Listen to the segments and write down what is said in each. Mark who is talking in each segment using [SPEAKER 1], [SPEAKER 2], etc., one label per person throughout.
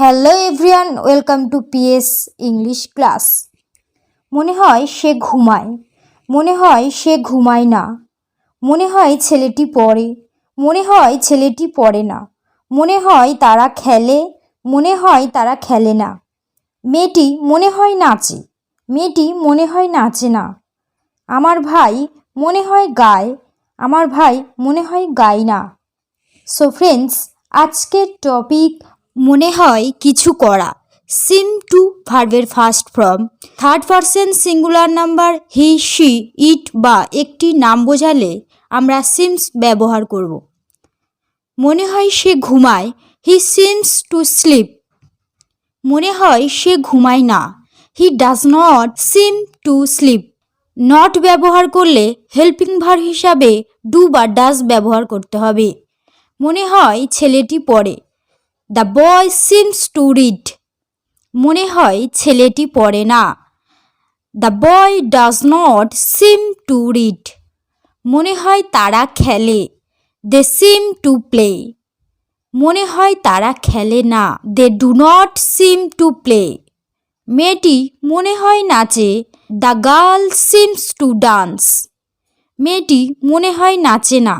[SPEAKER 1] Hello everyone welcome to PS English class মনে হয় সে ঘুমায় মনে হয় সে ঘুমায় না মনে হয় ছেলেটি পড়ে মনে হয় ছেলেটি পড়ে না মনে হয় তারা খেলে মনে হয় তারা খেলে না মেয়েটি মনে হয় নাচে মেয়েটি মনে হয় নাচে না আমার ভাই মনে হয় গায় আমার ভাই মনে হয় গায় না সো ফ্রেন্ডস আজকের টপিক মনে হয় কিছু করা। সিম টু ভার্বের first form. Third person singular number, he, she, it বা একটি নাম বোঝালে আমরা সিমস ব্যবহার করব। মনে হয় সে ঘুমায়। He seems to sleep. মনে হয় সে ঘুমায় না। He does not seem to sleep. Not ব্যবহার করলে হেল্পিং ভার হিসাবে ডু বা ডাজ ব্যবহার করতে হবে। মনে হয় ছেলেটি পড়ে। The boy seems to read মনে হয় ছেলেটি পড়ে না। The boy does not seem to read মনে হয় তারা খেলে। দে সিম টু প্লে মনে হয় তারা খেলে না। They do not seem to play মেয়েটি মনে হয় নাচে the girl seems to dance মেয়েটি মনে হয় নাচে না।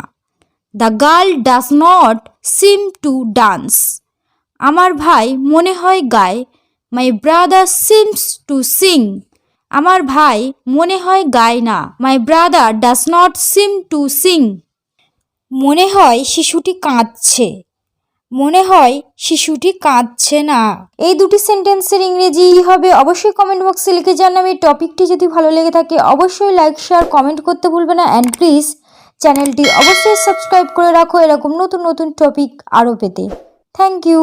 [SPEAKER 1] The girl does not seem to dance আমার ভাই মনে হয় গায়। My brother seems to sing আমার ভাই মনে হয় গায় না। My brother does not seem to sing মনে হয় শিশুটি কাঁদছে। মনে হয় শিশুটি কাঁদছে না। এই দুটি সেন্টেন্সের ইংরেজি হবে। অবশ্যই কমেন্ট বক্সে লিখে জানাবে। এই টপিকটি যদি ভালো লেগে থাকে, অবশ্যই লাইক শেয়ার কমেন্ট করতে ভুলবে না। অ্যান্ড প্লিজ চ্যানেলটি অবশ্যই সাবস্ক্রাইব করে রাখো। এরকম নতুন নতুন টপিক আরও পেতে। Thank you